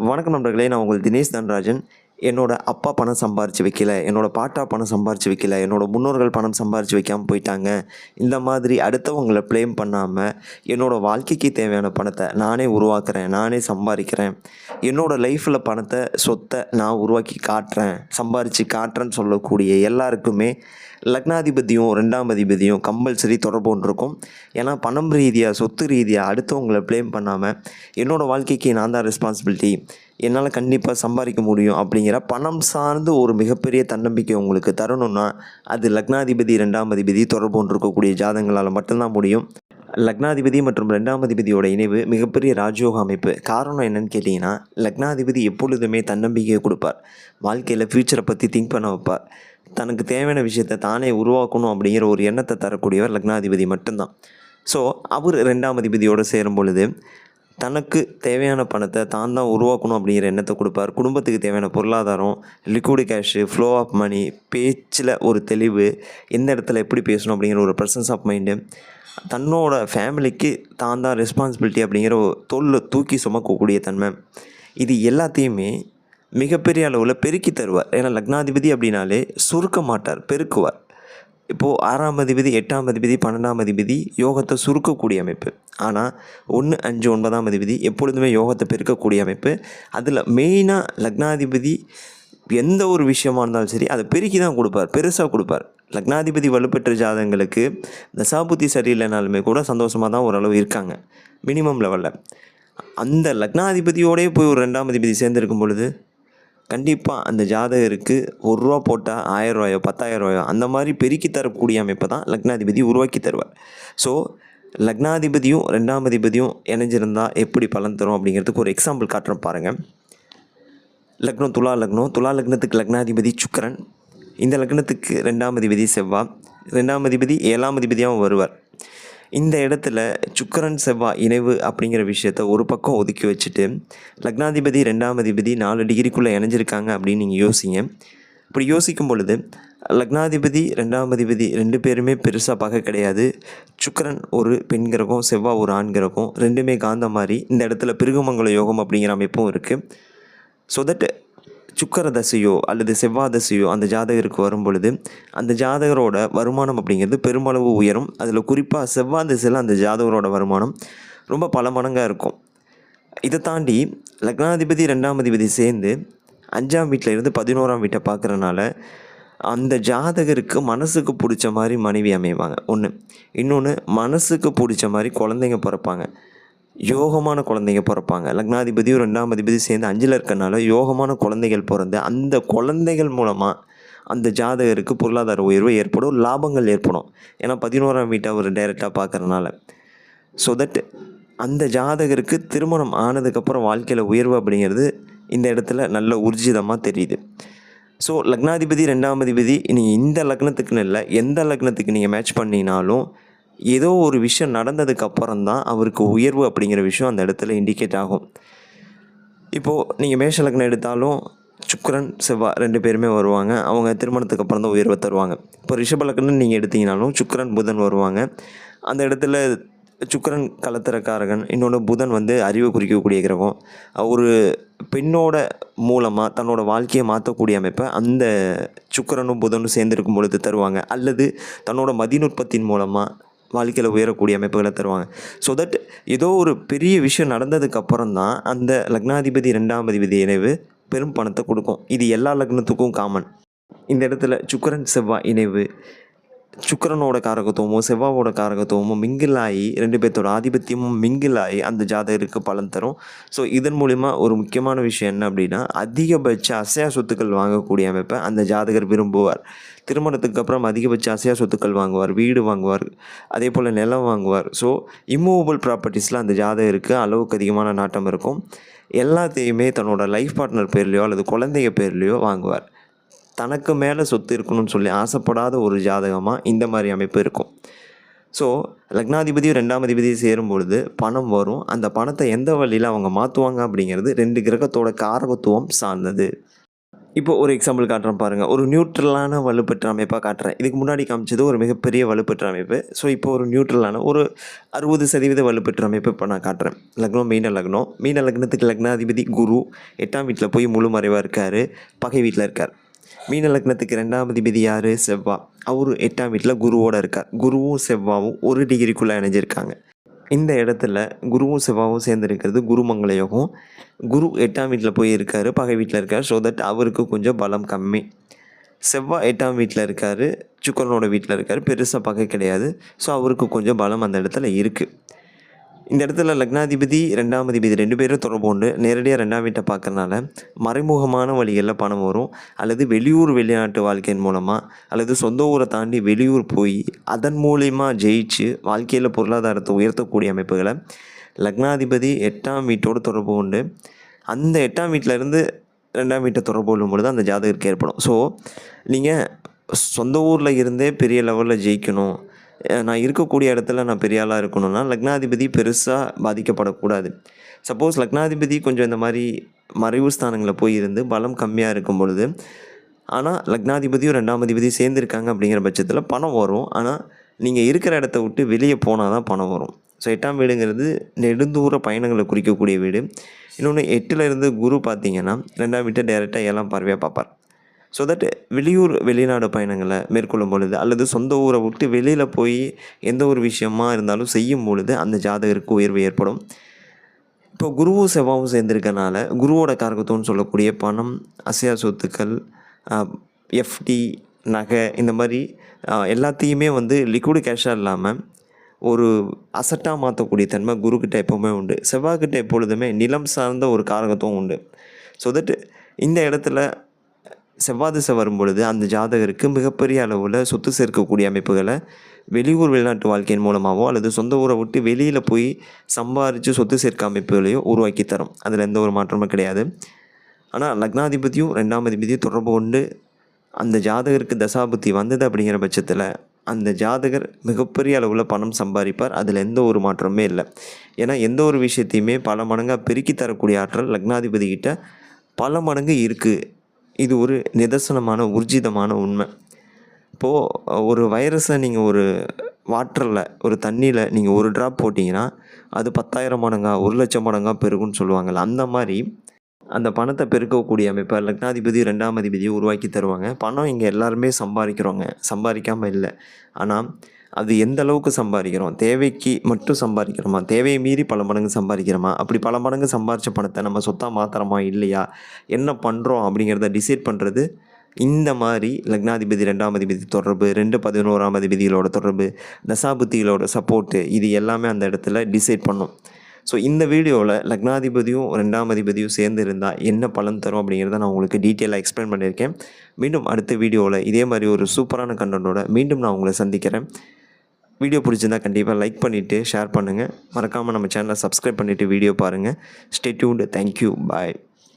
வணக்கம் நண்பர்களே நான் உங்கள் தினேஷ் தன்ராஜன். என்னோடய அப்பா பணம் சம்பாரித்து வைக்கல என்னோட பாட்டா பணம் சம்பாரித்து வைக்கல என்னோடய முன்னோர்கள் பணம் சம்பாரித்து வைக்காமல் போயிட்டாங்க. இந்த மாதிரி அடுத்தவங்களை ப்ளேம் பண்ணாமல் என்னோடய வாழ்க்கைக்கு தேவையான பணத்தை நானே உருவாக்குறேன் நானே சம்பாதிக்கிறேன். என்னோடய லைஃப்பில் பணத்தை சொத்தை நான் உருவாக்கி காட்டுறேன் சம்பாரித்து காட்டுறேன்னு சொல்லக்கூடிய எல்லாருக்குமே லக்னாதிபதியும் ரெண்டாம் அதிபதியும் கம்பல்சரி தொடர்பு ஒன்று இருக்கும். ஏன்னா பணம் ரீதியாக சொத்து ரீதியாக அடுத்தவங்களை ப்ளேம் பண்ணாமல் என்னோடய வாழ்க்கைக்கு நான் தான் ரெஸ்பான்சிபிலிட்டி என்னால் கண்டிப்பாக சம்பாதிக்க முடியும் அப்படிங்கிற பணம் சார்ந்து ஒரு மிகப்பெரிய தன்னம்பிக்கை உங்களுக்கு தரணும்னா அது லக்னாதிபதி ரெண்டாம் அதிபதி தொடர்பு ஒன்று இருக்கக்கூடிய ஜாதங்களால் மட்டும்தான் முடியும். லக்னாதிபதி மற்றும் ரெண்டாம் அதிபதியோட இணைவு மிகப்பெரிய ராஜயோக அமைப்பு. காரணம் என்னன்னு கேட்டிங்கன்னா லக்னாதிபதி எப்பொழுதுமே தன்னம்பிக்கையை கொடுப்பார். வாழ்க்கையில் ஃப்யூச்சரை பற்றி திங்க் பண்ண வைப்பார். தனக்கு தேவையான விஷயத்தை தானே உருவாக்கணும் அப்படிங்கிற ஒரு எண்ணத்தை தரக்கூடியவர் லக்னாதிபதி மட்டும்தான். ஸோ அவர் ரெண்டாம் அதிபதியோடு சேரும் பொழுது தனக்கு தேவையான பணத்தை தான் தான் உருவாக்கணும் அப்படிங்கிற எண்ணத்தை கொடுப்பார். குடும்பத்துக்கு தேவையான பொருளாதாரம் liquid cash flow of money பேச்சில் ஒரு தெளிவு எந்த இடத்துல எப்படி பேசணும் அப்படிங்கிற ஒரு ப்ரெசன்ஸ் ஆஃப் மைண்டு தன்னோட ஃபேமிலிக்கு தான் தான் ரெஸ்பான்சிபிலிட்டி அப்படிங்கிற ஒரு தொல்லை தூக்கி சுமக்கக்கூடிய தன்மை. இது எல்லாத்தையுமே மிகப்பெரிய அளவில் பெருக்கி தருவார். ஏன்னா லக்னாதிபதி அப்படின்னாலே சுருக்க மாட்டார் பெருக்குவார். இப்போது ஆறாம் அதிபதி எட்டாம் அதிபதி பன்னெண்டாம் அதிபதி யோகத்தை சுருக்கக்கூடிய அமைப்பு. ஆனால் ஒன்று அஞ்சு ஒன்பதாம் அதிபதி எப்பொழுதுமே யோகத்தை பெருக்கக்கூடிய அமைப்பு. அதில் மெயினாக லக்னாதிபதி எந்த ஒரு விஷயமா இருந்தாலும் சரி அதை பெருக்கி தான் கொடுப்பார். பெருசாக கொடுப்பார். லக்னாதிபதி வலுப்பெற்ற ஜாதகங்களுக்கு தசாபுத்தி சரியில்லைனாலுமே கூட சந்தோஷமாக தான் ஓரளவு இருக்காங்க. மினிமம் லெவலில் அந்த லக்னாதிபதியோடே போய் ஒரு ரெண்டாம் அதிபதி சேர்ந்துருக்கும் பொழுது கண்டிப்பாக அந்த ஜாதகருக்கு ஒரு ரூபா போட்டால் ஆயிரம் ரூபாயோ பத்தாயிரம் ரூபாயோ அந்த மாதிரி பெருக்கி தரக்கூடிய அமைப்பை தான் லக்னாதிபதி உருவாக்கி தருவார். ஸோ லக்னாதிபதியும் ரெண்டாம் அதிபதியும் இணைஞ்சிருந்தால் எப்படி பலன் தரும் அப்படிங்கிறதுக்கு ஒரு எக்ஸாம்பிள் காட்டுறோம் பாருங்கள் லக்னம் துலா லக்னம். துலா லக்னத்துக்கு லக்னாதிபதி சுக்கரன். இந்த லக்னத்துக்கு ரெண்டாம் அதிபதி செவ்வாய் ரெண்டாம் அதிபதி ஏழாம் அதிபதியாகவும் வருவார். இந்த இடத்துல சுக்கரன் செவ்வாய் இணைவு அப்படிங்கிற விஷயத்த ஒரு பக்கம் ஒதுக்கி வச்சுட்டு லக்னாதிபதி ரெண்டாம் அதிபதி நாலு டிகிரிக்குள்ளே இணைஞ்சிருக்காங்க அப்படின்னு நீங்கள் யோசிங்க. இப்படி யோசிக்கும் பொழுது லக்னாதிபதி ரெண்டாம் அதிபதி ரெண்டு பேருமே பெருசாக பார்க்க கிடையாது. சுக்கரன் ஒரு பெண் கிரகம் செவ்வாய் ஒரு ஆண் கிரகம் ரெண்டுமே காந்த மாதிரி இந்த இடத்துல பிருகுமங்கல யோகம் அப்படிங்கிற அமைப்பும் இருக்குது ஸோ தட் சுக்கர தசையோ அல்லது செவ்வாய் தசையோ அந்த ஜாதகருக்கு வரும் பொழுது அந்த ஜாதகரோட வருமானம் அப்படிங்கிறது பெருமளவு உயரும். அதில் குறிப்பாக செவ்வாய் திசையில் அந்த ஜாதகரோட வருமானம் ரொம்ப பல மடங்காக இருக்கும். இதை தாண்டி லக்னாதிபதி ரெண்டாம் அதிபதி சேர்ந்து அஞ்சாம் வீட்டில் இருந்து பதினோராம் வீட்டை பார்க்குறனால அந்த ஜாதகருக்கு மனசுக்கு பிடிச்ச மாதிரி மனைவி அமைவாங்க. ஒன்று இன்னொன்று மனசுக்கு பிடிச்ச மாதிரி குழந்தைங்க பிறப்பாங்க. யோகமான குழந்தைங்க பிறப்பாங்க. லக்னாதிபதியும் ரெண்டாம் அதிபதி சேர்ந்து அஞ்சில் இருக்கனால யோகமான குழந்தைகள் பிறந்து அந்த குழந்தைகள் மூலமாக அந்த ஜாதகருக்கு பொருளாதார உயர்வு ஏற்படும் லாபங்கள் ஏற்படும். ஏன்னா பதினோராம் வீட்டை அவர் டைரெக்டாக பார்க்குறனால ஸோ தட் அந்த ஜாதகருக்கு திருமணம் ஆனதுக்கப்புறம் வாழ்க்கையில் உயர்வு அப்படிங்கிறது இந்த இடத்துல நல்ல ஊர்ஜிதமாக தெரியுது. ஸோ லக்னாதிபதி ரெண்டாம் அதிபதி நீங்கள் இந்த லக்னத்துக்குன்னு இல்லை எந்த லக்னத்துக்கு நீங்கள் மேட்ச் பண்ணினாலும் ஏதோ ஒரு விஷயம் நடந்ததுக்கு அப்புறம் தான் அவருக்கு உயர்வு அப்படிங்கிற விஷயம் அந்த இடத்துல இண்டிகேட் ஆகும். இப்போது நீங்கள் மேஷலக்னம் எடுத்தாலும் சுக்கரன் செவ்வாய் ரெண்டு பேருமே வருவாங்க. அவங்க திருமணத்துக்கு அப்புறம் தான் உயர்வை தருவாங்க. இப்போ ரிஷபலக்னம் நீங்கள் எடுத்தீங்கனாலும் சுக்கரன் புதன் வருவாங்க. அந்த இடத்துல சுக்கரன் கலத்திரக்காரகன் இன்னொன்று புதன் வந்து அறிவை குறிக்கக்கூடிய கிரகம். ஒரு பெண்ணோட மூலமாக தன்னோட வாழ்க்கையை மாற்றக்கூடிய அமைப்பை அந்த சுக்கரனும் புதனும் சேர்ந்திருக்கும் பொழுது தருவாங்க. அல்லது தன்னோட மதிநுட்பத்தின் மூலமாக வாழ்க்கையில் உயரக்கூடிய அமைப்புகளை தருவாங்க. ஸோ தட் ஏதோ ஒரு பெரிய விஷயம் நடந்ததுக்கப்புறம் தான் அந்த லக்னாதிபதி ரெண்டாம் அதிபதி இணைவு பெரும் பணத்தை கொடுக்கும். இது எல்லா லக்னத்துக்கும் காமன் இந்த இடத்துல சுக்கரன் செவ்வாய் இணைவு சுக்கரனோட காரகத்துவமும் செவ்வாவோட காரகத்துவமும் மிங்கிலாகி ரெண்டு பேர்த்தோட ஆதிபத்தியமும் மிங்கிலாகி அந்த ஜாதகருக்கு பலன் தரும். ஸோ இதன் மூலிமா ஒரு முக்கியமான விஷயம் என்ன அப்படின்னா அதிகபட்ச அசையா சொத்துக்கள் வாங்கக்கூடிய அமைப்பை அந்த ஜாதகர் விரும்புவார். திருமணத்துக்கு அப்புறம் அதிகபட்ச அசையா சொத்துக்கள் வாங்குவார் வீடு வாங்குவார் அதே போல் நிலம் வாங்குவார். ஸோ இம்மூவபிள் ப்ராப்பர்ட்டிஸில் அந்த ஜாதகருக்கு அளவுக்கு அதிகமான நாட்டம் இருக்கும். எல்லாத்தையுமே தன்னோட லைஃப் பார்ட்னர் பேர்லையோ அல்லது குழந்தைங்க பேர்லையோ வாங்குவார். தனக்கு மேலே சொத்து இருக்கணும்னு சொல்லி ஆசைப்படாத ஒரு ஜாதகமாக இந்த மாதிரி அமைப்பு இருக்கும். ஸோ லக்னாதிபதியும் ரெண்டாம் அதிபதியும் சேரும் பொழுது பணம் வரும். அந்த பணத்தை எந்த வழியில் அவங்க மாற்றுவாங்க அப்படிங்கிறது ரெண்டு கிரகத்தோட காரகத்துவம் சார்ந்தது. இப்போ ஒரு எக்ஸாம்பிள் காட்டுறேன் பாருங்கள் ஒரு நியூட்ரலான வலுப்பெற்ற அமைப்பாக காட்டுறேன். இதுக்கு முன்னாடி காமிச்சது ஒரு மிகப்பெரிய வலுப்பெற்ற அமைப்பு. ஸோ இப்போ ஒரு நியூட்ரலான ஒரு அறுபது சதவீத வலுப்பெற்ற அமைப்பு இப்போ நான் காட்டுறேன். லக்னம் மீன லக்னம். மீன லக்னத்துக்கு லக்னாதிபதி குரு. எட்டாம் வீட்டில் போய் முழு மறைவாக இருக்கார். பகை வீட்டில் இருக்கார். மீன லக்னத்துக்கு ரெண்டாம் அதிபதி யார்? செவ்வா. அவரு எட்டாம் வீட்டில் குருவோடு இருக்கார். குருவும் செவ்வாவும் ஒரு டிகிரிக்குள்ளே இணைஞ்சிருக்காங்க. இந்த இடத்துல குருவும் செவ்வாவும் சேர்ந்துருக்கிறது குருமங்கள யோகம் குரு எட்டாம் வீட்டில் போய் இருக்கார் பகை வீட்டில் இருக்கார். ஸோ தட் அவருக்கு கொஞ்சம் பலம் கம்மி. செவ்வாய் எட்டாம் வீட்டில் இருக்கார் சுக்கரனோட வீட்டில் இருக்கார். பெருசாக பகை கிடையாது. ஸோ அவருக்கு கொஞ்சம் பலம் அந்த இடத்துல இருக்குது இந்த இடத்துல லக்னாதிபதி ரெண்டாம் அதிபதி ரெண்டு பேரும் தொடர்பு உண்டு. நேரடியாக ரெண்டாம் வீட்டை பார்க்கறனால மறைமுகமான வழிகளில் பணம் வரும். அல்லது வெளியூர் வெளிநாட்டு வாழ்க்கையின் மூலமாக அல்லது சொந்த ஊரை தாண்டி வெளியூர் போய் அதன் மூலிமா ஜெயிச்சு வாழ்க்கையில் பொருளாதாரத்தை உயர்த்தக்கூடிய அமைப்புகளை லக்னாதிபதி எட்டாம் வீட்டோடு தொடர்பு உண்டு. அந்த எட்டாம் வீட்டிலேருந்து ரெண்டாம் வீட்டை தொடர்பு கொள்ளும் பொழுது அந்த ஜாதகருக்கு ஏற்படும். ஸோ நீங்கள் சொந்த ஊரில் இருந்தே பெரிய லெவலில் ஜெயிக்கணும். நான் இருக்கக்கூடிய இடத்துல நான் பெரிய ஆளாக இருக்கணும்னா லக்னாதிபதி பெருசாக பாதிக்கப்படக்கூடாது. சப்போஸ் லக்னாதிபதி கொஞ்சம் இந்த மாதிரி மறைவு ஸ்தானங்களில் போய் இருந்து பலம் கம்மியாக இருக்கும் பொழுது ஆனால் லக்னாதிபதியும் ரெண்டாம் அதிபதியும் சேர்ந்துருக்காங்க அப்படிங்கிற பட்சத்தில் பணம் வரும். ஆனால் நீங்கள் இருக்கிற இடத்த விட்டு வெளியே போனால் தான் பணம் வரும். ஸோ எட்டாம் வீடுங்கிறது நெடுந்தூர பயணங்களை குறிக்கக்கூடிய வீடு. இன்னொன்று எட்டில் இருந்து குரு பார்த்தீங்கன்னா ரெண்டாம் வீட்டை டேரெக்டாக ஏழாம் பார்வையாக பார்ப்பார். ஸோ தட் வெளியூர் வெளிநாடு பயணங்களை மேற்கொள்ளும் பொழுது அல்லது சொந்த ஊரை விட்டு வெளியில் போய் எந்த ஒரு விஷயமா இருந்தாலும் செய்யும் பொழுது அந்த ஜாதகருக்கு உயர்வு ஏற்படும். இப்போ குருவும் செவ்வாவும் சேர்ந்திருக்கனால குருவோட காரகத்துவம்னு சொல்லக்கூடிய பணம் அசையா சொத்துக்கள் எஃப்டி நகை இந்த மாதிரி எல்லாத்தையுமே வந்து லிக்விட் கேஷாக இல்லாமல் ஒரு அசட்டாக மாற்றக்கூடிய தன்மை குருக்கிட்ட எப்போவுமே உண்டு. செவ்வாய்க்கிட்ட எப்பொழுதுமே நிலம் சார்ந்த ஒரு காரகத்துவம் உண்டு. ஸோ தட் இந்த இடத்துல செவ்வாய் திசை வரும் பொழுது அந்த ஜாதகருக்கு மிகப்பெரிய அளவில் சொத்து சேர்க்கக்கூடிய அமைப்புகளை வெளியூர் வெளிநாட்டு வாழ்க்கையின் மூலமாகவோ அல்லது சொந்த ஊரை விட்டு வெளியில் போய் சம்பாரித்து சொத்து சேர்க்க அமைப்புகளையோ உருவாக்கி தரும். அதில் எந்த ஒரு மாற்றமும் கிடையாது. ஆனால் லக்னாதிபதியும் ரெண்டாம் அதிபதியும் தொடர்பு கொண்டு அந்த ஜாதகருக்கு தசாபுத்தி வந்தது அப்படிங்கிற பட்சத்தில் அந்த ஜாதகர் மிகப்பெரிய அளவில் பணம் சம்பாதிப்பார். அதில் எந்த ஒரு மாற்றமே இல்லை. ஏன்னா எந்த ஒரு விஷயத்தையுமே பல மடங்காக பெருக்கி தரக்கூடிய ஆற்றல் லக்னாதிபதி கிட்ட பல மடங்கு இருக்குது இது ஒரு நிதர்சனமான ஊர்ஜிதமான உண்மை. இப்போது ஒரு வைரஸை நீங்கள் ஒரு வாட்டரில் ஒரு தண்ணியில் நீங்கள் ஒரு ட்ராப் போட்டிங்கன்னா அது பத்தாயிரம் மடங்கா ஒரு லட்சம் மடங்கா பெருகும்னு சொல்லுவாங்கள்ல அந்த மாதிரி அந்த பணத்தை பெருக்கக்கூடிய அமைப்பை லக்னாதிபதி ரெண்டாம் அதிபதியை உருவாக்கி தருவாங்க. பணம் இங்கே எல்லாருமே சம்பாதிக்கிறோங்க சம்பாதிக்காமல் இல்லை. ஆனால் அது எந்த அளவுக்கு சம்பாதிக்கிறோம்? தேவைக்கு மட்டும் சம்பாதிக்கிறோமா? தேவையை மீறி பல மடங்கு சம்பாதிக்கிறோமா? அப்படி பல மடங்கு சம்பாரித்த பணத்தை நம்ம சொத்தாக மாத்திரமா இல்லையா? என்ன பண்ணுறோம் அப்படிங்கிறத டிசைட் பண்ணுறது இந்த மாதிரி லக்னாதிபதி ரெண்டாம் அதிபதி தொடர்பு ரெண்டு பதினோராம் அதிபதிகளோட தொடர்பு தசாபுத்திகளோட சப்போர்ட்டு இது எல்லாமே அந்த இடத்துல டிசைட் பண்ணும். ஸோ இந்த வீடியோவில் லக்னாதிபதியும் ரெண்டாம் அதிபதியும் சேர்ந்து இருந்தால் என்ன பலன் தரும் அப்படிங்கிறத நான் உங்களுக்கு டீட்டெயிலாக எக்ஸ்பிளைன் பண்ணியிருக்கேன். மீண்டும் அடுத்த வீடியோவில் இதே மாதிரி ஒரு சூப்பரான கண்டென்ட்டோட மீண்டும் நான் உங்களை சந்திக்கிறேன். வீடியோ பிடிச்சிருந்தா கண்டிப்பாக லைக் பண்ணிவிட்டு ஷேர் பண்ணுங்கள் மறக்காமல் நம்ம சேனலை சப்ஸ்கிரைப் பண்ணிவிட்டு வீடியோ பாருங்கள் ஸ்டே டியூன்டு தேங்க்யூ பாய்